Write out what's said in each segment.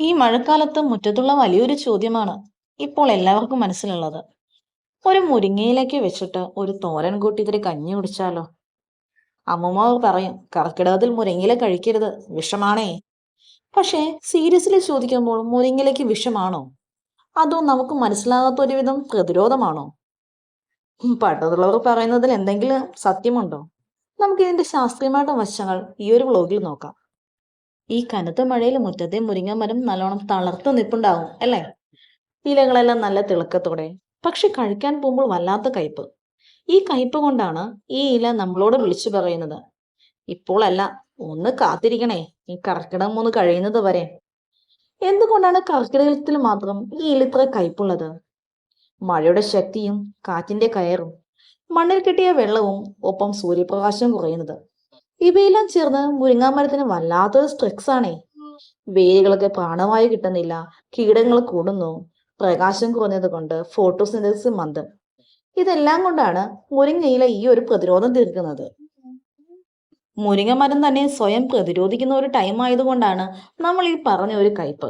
ഈ മഴക്കാലത്ത് മുറ്റത്തുള്ള വലിയൊരു ചോദ്യമാണ് ഇപ്പോൾ എല്ലാവർക്കും മനസ്സിലുള്ളത്. ഒരു മുരിങ്ങയിലേക്ക് വെച്ചിട്ട് ഒരു തോരൻ കൂട്ടി കഞ്ഞി കുടിച്ചാലോ? അമ്മമാർ പറയും കർക്കിടകത്തിൽ മുരിങ്ങയില കഴിക്കരുത് വിഷമാണേ. പക്ഷേ സീരിയസ്ലി ചോദിക്കുമ്പോൾ മുരിങ്ങയിലേക്ക് വിഷമാണോ? അതോ നമുക്ക് മനസ്സിലാകാത്ത ഒരുവിധം പ്രതിരോധമാണോ പണ്ടുള്ളവർ പറയുന്നതിൽ എന്തെങ്കിലും സത്യമുണ്ടോ? നമുക്ക് ഇതിന്റെ ശാസ്ത്രീയമായിട്ട് വശങ്ങൾ ഈ ഒരു വ്ലോഗിൽ നോക്കാം. ഈ കനത്ത മഴയിൽ മുറ്റത്തെ മുരിങ്ങ മരം നല്ലോണം തളർത്തു നിപ്പുണ്ടാവും അല്ലേ? ഇലകളെല്ലാം നല്ല തിളക്കത്തോടെ. പക്ഷെ കഴിക്കാൻ പോകുമ്പോൾ വല്ലാത്ത കയ്പ് ഈ കയ്പ് കൊണ്ടാണ് ഈ ഇല നമ്മളോട് വിളിച്ചു പറയുന്നത്. ഇപ്പോഴല്ല ഒന്ന് കാത്തിരിക്കണേ. ഈ കർക്കിടകം ഒന്ന് കഴിയുന്നത് വരെ. എന്തുകൊണ്ടാണ് കർക്കിടകത്തിൽ മാത്രം ഈ ഇല ഇത്ര കയ്പുള്ളത് മഴയുടെ ശക്തിയും കാറ്റിന്റെ കയറും. മണ്ണിൽ കിട്ടിയ വെള്ളവും ഒപ്പം സൂര്യപ്രകാശം കുറയുന്നത്. ഇവയെല്ലാം ചേർന്ന് മുരിങ്ങാമരത്തിന് വല്ലാത്തൊരു സ്ട്രെക്സ് ആണേ. വേരുകളൊക്കെ പ്രാണവായു കിട്ടുന്നില്ല. കീടങ്ങൾ കൂടുന്നു. പ്രകാശം കുറഞ്ഞത് കൊണ്ട് ഫോട്ടോസിന്തസിസ് മന്ദം. ഇതെല്ലാം കൊണ്ടാണ് മുരിങ്ങയില ഈ ഒരു പ്രതിരോധം തീർക്കുന്നത്. മുരിങ്ങ മരം തന്നെ സ്വയം പ്രതിരോധിക്കുന്ന ഒരു ടൈം ആയതുകൊണ്ടാണ് നമ്മൾ ഈ പറഞ്ഞ ഒരു കയ്പ്.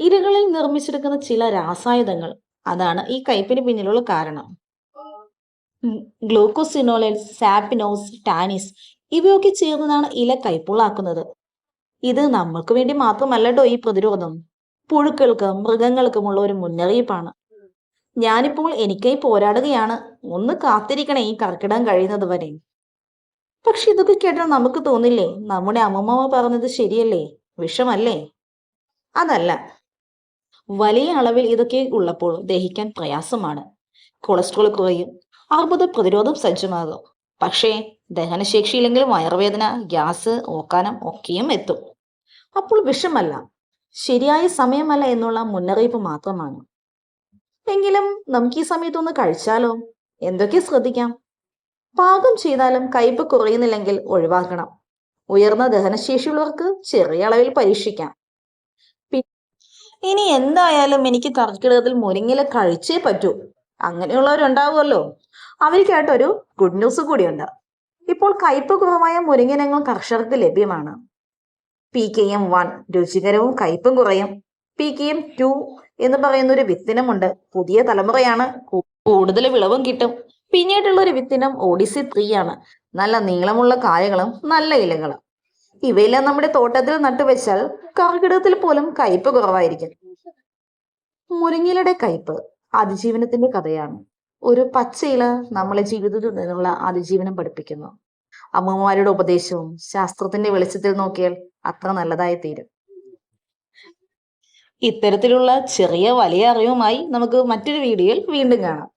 ഇരകളിൽ നിർമ്മിച്ചെടുക്കുന്ന ചില രാസായുധങ്ങൾ അതാണ് ഈ കയ്പിന് പിന്നിലുള്ള കാരണം. ഗ്ലൂക്കോസിനോലൈഡ് സാപ്പിനോസ് ടാനിസ് ഇവയൊക്കെ ചേർന്നതാണ് ഇല കൈപ്പുള്ളാക്കുന്നത്. ഇത് നമ്മൾക്ക് വേണ്ടി മാത്രമല്ലട്ടോ ഈ പ്രതിരോധം. പുഴുക്കൾക്കും മൃഗങ്ങൾക്കുമുള്ള ഒരു മുന്നറിയിപ്പാണ്. ഞാനിപ്പോൾ എനിക്കായി പോരാടുകയാണ്. ഒന്ന് കാത്തിരിക്കണേ ഈ കർക്കിടകം കഴിയുന്നത് വരെ. പക്ഷെ ഇതൊക്കെ കേട്ടാൽ നമുക്ക് തോന്നില്ലേ? നമ്മുടെ അമ്മമ്മ പറഞ്ഞത് ശരിയല്ലേ? വിഷമല്ലേ? അതല്ല. വലിയ അളവിൽ ഇതൊക്കെ ഉള്ളപ്പോൾ ദഹിക്കാൻ പ്രയാസമാണ്. കൊളസ്ട്രോൾ കുറയും. അർബുദ പ്രതിരോധം സജ്ജമാകും. പക്ഷേ ദഹനശേഷിയില്ലെങ്കിൽ വയറുവേദന ഗ്യാസ് ഓക്കാനം ഒക്കെയും എത്തും. അപ്പോൾ വിഷമല്ല. ശരിയായ സമയമല്ല എന്നുള്ള മുന്നറിയിപ്പ് മാത്രമാണ്. എങ്കിലും നമുക്ക് ഈ സമയത്തൊന്ന് കഴിച്ചാലോ? എന്തൊക്കെ ശ്രദ്ധിക്കാം? പാകം ചെയ്താലും കയ്പ് കുറയുന്നില്ലെങ്കിൽ ഒഴിവാക്കണം. ഉയർന്ന ദഹനശേഷിയുള്ളവർക്ക് ചെറിയ അളവിൽ പരീക്ഷിക്കാം. ഇനി എന്തായാലും എനിക്ക് കർക്കിടകത്തിൽ മുരിങ്ങില കഴിച്ചേ പറ്റൂ. അങ്ങനെയുള്ളവരുണ്ടാവുമല്ലോ. അവർക്കായിട്ടൊരു ഗുഡ് ന്യൂസ് കൂടിയുണ്ട്. ഇപ്പോൾ കയ്പ് കുറവായ മുരിങ്ങനങ്ങൾ കർഷകർക്ക് ലഭ്യമാണ്. പി കെ എം വൺ രുചികരവും കയ്പും കുറയും. പി കെ എം ടു എന്ന് പറയുന്ന ഒരു വിത്തിനമുണ്ട്. പുതിയ തലമുറയാണ്. കൂടുതൽ വിളവും കിട്ടും. പിന്നീടുള്ള ഒരു വിത്തിനം ഒഡിസി ത്രീ ആണ്. നല്ല നീളമുള്ള കായകളും നല്ല ഇലകളും. ഇവയെല്ലാം നമ്മുടെ തോട്ടത്തിൽ നട്ടുവെച്ചാൽ കർക്കിടകത്തിൽ പോലും കയ്പ് കുറവായിരിക്കും. മുരിങ്ങിലയുടെ കയ്പ് അതിജീവനത്തിന്റെ കഥയാണ്. ഒരു പച്ചയില നമ്മളെ ജീവിതത്തിൽ നിന്നുള്ള അതിജീവനം പഠിപ്പിക്കുന്നു. അമ്മമാരുടെ ഉപദേശവും ശാസ്ത്രത്തിന്റെ വെളിച്ചത്തിൽ നോക്കിയാൽ അത്ര നല്ലതായി തീരും. ഇത്തരത്തിലുള്ള ചെറിയ വലിയ അറിവുമായി നമുക്ക് മറ്റൊരു വീഡിയോയിൽ വീണ്ടും കാണാം.